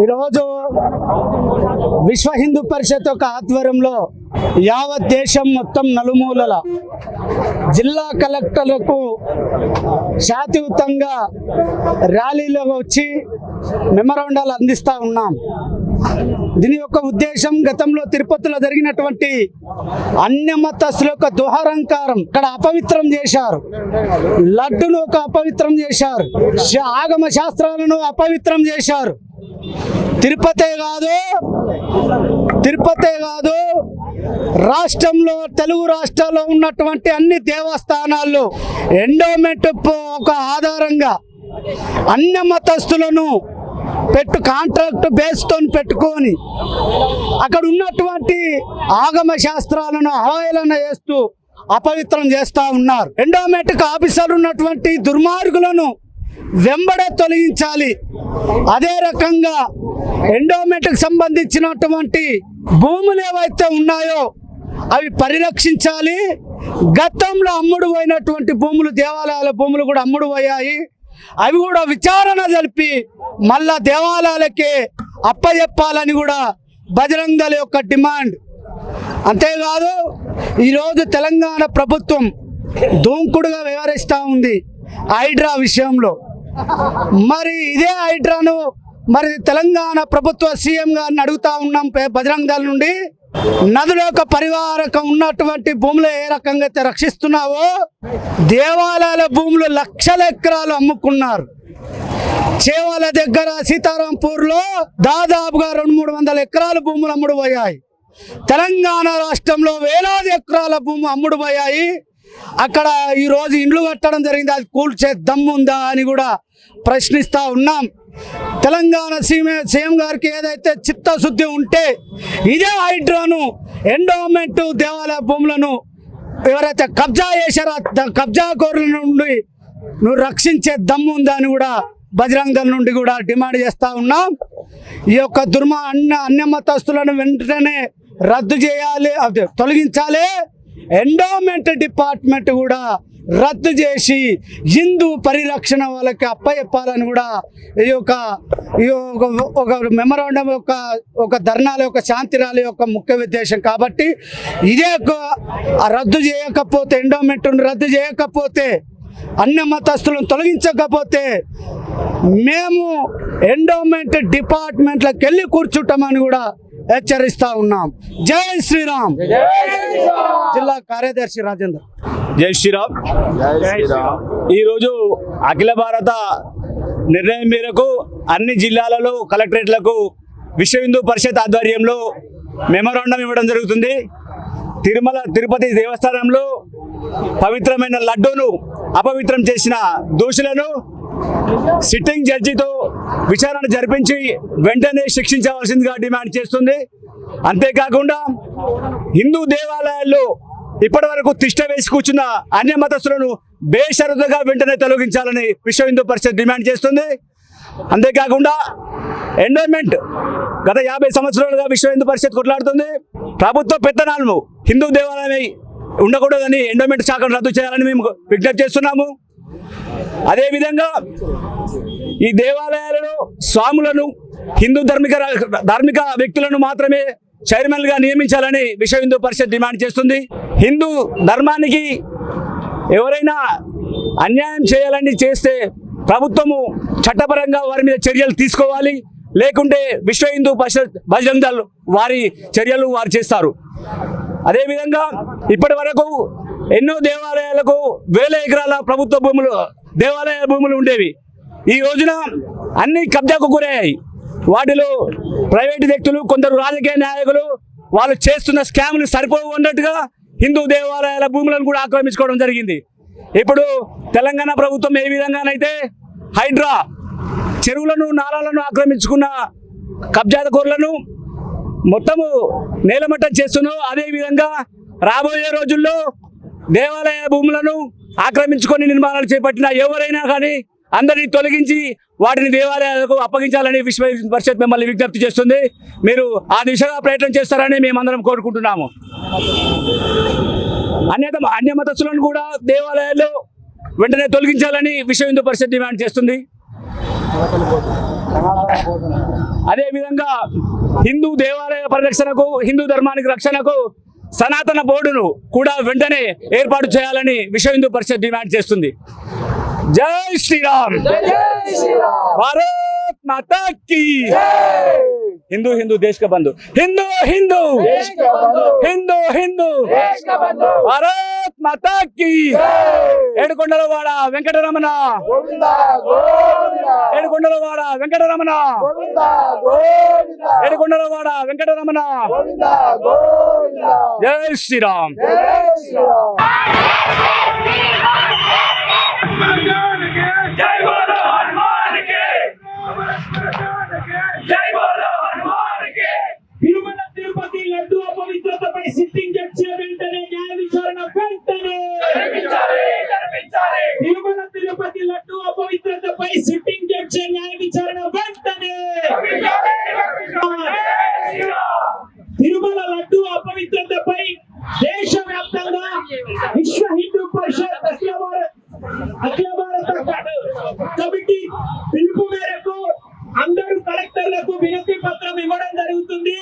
ఈరోజు విశ్వ హిందూ పరిషత్ యొక్క ఆధ్వర్యంలో యావత్ దేశం మొత్తం నలుమూలల జిల్లా కలెక్టర్లకు శాతియుతంగా ర్యాలీలో వచ్చి మెమరాండాలు అందిస్తూ ఉన్నాం. దీని యొక్క ఉద్దేశం గతంలో తిరుపతిలో జరిగినటువంటి అన్యమతస్తుల యొక్క దుహరంకారం ఇక్కడ అపవిత్రం చేశారు. లడ్డును ఒక అపవిత్రం చేశారు. శా- ఆగమ శాస్త్రాలను అపవిత్రం చేశారు. తిరుపతే కాదు తిరుపతే కాదు రాష్ట్రంలో తెలుగు రాష్ట్రాల్లో ఉన్నటువంటి అన్ని దేవస్థానాల్లో ఎండోమెంట్ ఒక ఆధారంగా అన్య మతస్థులను పెట్టు కాంట్రాక్ట్ బేస్తో పెట్టుకొని అక్కడ ఉన్నటువంటి ఆగమ శాస్త్రాలను అవహేళన చేస్తూ అపవిత్రం చేస్తూ ఉన్నారు. ఎండోమెట్రిక్ ఆఫీసర్ ఉన్నటువంటి దుర్మార్గులను వెంబడే తొలగించాలి. అదే రకంగా ఎండోమెట్రిక్ సంబంధించినటువంటి భూములు ఏవైతే ఉన్నాయో అవి పరిరక్షించాలి. గతంలో అమ్ముడు పోయినటువంటి భూములు దేవాలయాల భూములు కూడా అమ్ముడు పోయాయి. అవి కూడా విచారణ జరిపి మళ్ళా దేవాలయాలకే అప్పజెప్పాలని కూడా బజరంగ దళ యొక్క డిమాండ్. అంతేకాదు ఈరోజు తెలంగాణ ప్రభుత్వం దూంకుడుగా వ్యవహరిస్తూ ఉంది. హైడ్రా విషయంలో. మరి ఇదే హైడ్రాను మరి తెలంగాణ ప్రభుత్వ సీఎం గారిని అడుగుతా ఉన్నాం బజరంగ దళ నుండి. నదుల యొక్క పరివారకం ఉన్నటువంటి భూములు ఏ రకంగా అయితే రక్షిస్తున్నావో దేవాలయాల భూములు లక్షల ఎకరాలు అమ్ముకున్నారు. చేవాల దగ్గర సీతారాంపూర్లో దాదాపుగా రెండు మూడు వందల ఎకరాల భూములు అమ్ముడు పోయాయి తెలంగాణ రాష్ట్రంలో వేలాది ఎకరాల భూమి అమ్ముడు పోయాయి అక్కడ ఈరోజు ఇండ్లు కట్టడం జరిగింది. అది కూల్చే దమ్ముందా అని కూడా ప్రశ్నిస్తూ ఉన్నాం. తెలంగాణ సీఎం సీఎం గారికి ఏదైతే చిత్తశుద్ధి ఉంటే ఇదే హైడ్రాను ఎండోమెంట్ దేవాలయ భూములను ఎవరైతే కబ్జా చేశారో కబ్జాకోరుల కబ్జా నుండి నువ్వు రక్షించే దమ్ము ఉందా అని కూడా బజరంగ దళ నుండి కూడా డిమాండ్ చేస్తూ ఉన్నాం. ఈ యొక్క దుర్మ అన్న అన్యమతస్తులను వెంటనే రద్దు చేయాలి తొలగించాలి. ఎండోమెంట్ డిపార్ట్మెంట్ కూడా రద్దు చేసి హిందూ పరిరక్షణ వాళ్ళకి అప్పయప్పాలని కూడా ఈ యొక్క ఈ ఒక మెమరాండం యొక్క ఒక ధర్నాల యొక్క శాంతి ర్యాలీ యొక్క ముఖ్య ఉద్దేశం కాబట్టి ఇదే ఒక రద్దు చేయకపోతే ఎండోమెంట్ను రద్దు చేయకపోతే అన్ని మతస్థులను తొలగించకపోతే మేము ఎండోమెంట్ డిపార్ట్మెంట్లకు వెళ్ళి కూర్చుంటామని కూడా హెచ్చరిస్తా ఉన్నాం. జై శ్రీరామ్. జిల్లా కార్యదర్శి రాజేందర్. జై శ్రీరామ్. ఈరోజు అఖిల భారత నిర్ణయం మేరకు అన్ని జిల్లాలలో కలెక్టరేట్లకు విశ్వ హిందూ పరిషత్ ఆధ్వర్యంలో మెమరాండం ఇవ్వడం జరుగుతుంది. తిరుమల తిరుపతి దేవస్థానంలో పవిత్రమైన లడ్డూను అపవిత్రం చేసిన దోషులను సిట్టింగ్ జడ్జితో విచారణ జరిపించి వెంటనే శిక్షించవలసిందిగా డిమాండ్ చేస్తుంది. అంతేకాకుండా హిందూ దేవాలయాల్లో ఇప్పటి వరకు తిష్ట వేసి కూర్చున్న అన్య మతస్థులను బేషరతుగా వెంటనే తొలగించాలని విశ్వ హిందూ పరిషత్ డిమాండ్ చేస్తుంది. అంతేకాకుండా ఎండోమెంట్ గత యాభై సంవత్సరాలుగా విశ్వ హిందూ పరిషత్ కొట్లాడుతుంది. ప్రభుత్వ పెత్తనాలను హిందూ దేవాలయమై ఉండకూడదని ఎండోమెంట్ శాఖను రద్దు చేయాలని మేము విజ్ఞప్తి చేస్తున్నాము. అదేవిధంగా ఈ దేవాలయాలలో స్వాములను హిందూ ధార్మిక ధార్మిక వ్యక్తులను మాత్రమే చైర్మన్గా నియమించాలని విశ్వ హిందూ పరిషత్ డిమాండ్ చేస్తుంది. హిందూ ధర్మానికి ఎవరైనా అన్యాయం చేయాలని చేస్తే ప్రభుత్వము చట్టపరంగా వారి మీద చర్యలు తీసుకోవాలి. లేకుంటే విశ్వ హిందూ పరిషత్ బజరంగ్ వారి చర్యలు వారు చేస్తారు. అదేవిధంగా ఇప్పటి వరకు ఎన్నో దేవాలయాలకు వేల ఎకరాల ప్రభుత్వ భూములు దేవాలయ భూములు ఉండేవి. ఈ రోజున అన్ని కబ్జాకు గురయ్యాయి. వాటిలో ప్రైవేటు వ్యక్తులు కొందరు రాజకీయ నాయకులు వాళ్ళు చేస్తున్న స్కామ్లు సరిపోవు అన్నట్టుగా హిందూ దేవాలయాల భూములను కూడా ఆక్రమించుకోవడం జరిగింది. ఇప్పుడు తెలంగాణ ప్రభుత్వం ఏ విధంగానైతే హైడ్రా చెరువులను నాలాలను ఆక్రమించుకున్న కబ్జాదకూరులను మొత్తము నేలమట్టం చేస్తున్నావు అదే విధంగా రాబోయే రోజుల్లో దేవాలయ భూములను ఆక్రమించుకొని నిర్మాణాలు చేపట్టిన ఎవరైనా కానీ అందరినీ తొలగించి వాటిని దేవాలయాలకు అప్పగించాలని విశ్వ పరిషత్ మిమ్మల్ని విజ్ఞప్తి చేస్తుంది. మీరు ఆ దిశగా ప్రయత్నం చేస్తారని మేమందరం కోరుకుంటున్నాము. అన్యత అన్య మతస్థులను కూడా దేవాలయాల్లో వెంటనే తొలగించాలని విశ్వ హిందూ పరిషత్ డిమాండ్ చేస్తుంది. అదేవిధంగా హిందూ దేవాలయ పరిరక్షణకు హిందూ ధర్మానికి రక్షణకు సనాతన బోర్డును కూడా వెంటనే ఏర్పాటు చేయాలని విశ్వ హిందూ పరిషత్ డిమాండ్ చేస్తుంది. జై శ్రీరామ్. భారత్ మాతా కీ హిందూ హిందూ దేశ్ బంధు హిందూ హిందూ హిందూ హిందూ భారత్ మాతా కీ ఏడుకొండలవాడ వెంకటరమణ ఏడుకొండలవాడ వెంకటరమణ ఏడుకొండలవాడ వెంకటరమణ జై శ్రీరామ్ జై బోలో హనుమాన్కి జై బోలో హనుమాన్కి తిరుమల తిరుపతి లడ్డు అపవిత్రతపై సిట్టింగ్ జడ్జి వెంటనే న్యాయ విచారణ వెంటనే జరిపించాలి జరిపించాలి తిరుమల తిరుపతి లడ్డు అపవిత్రతపై సిట్టింగ్ జడ్జి న్యాయ విచారణ వెంటనే తిరుమల లడ్డు అపవిత్రతపై దేశవ్యాప్తంగా విశ్వ హిందూ పరిషత్ అఖిల భారత్ అఖిల భారత కమిటీ పిలుపు మేరకు అందరూ కలెక్టర్లకు వినతి పత్రం ఇవ్వడం జరుగుతుంది.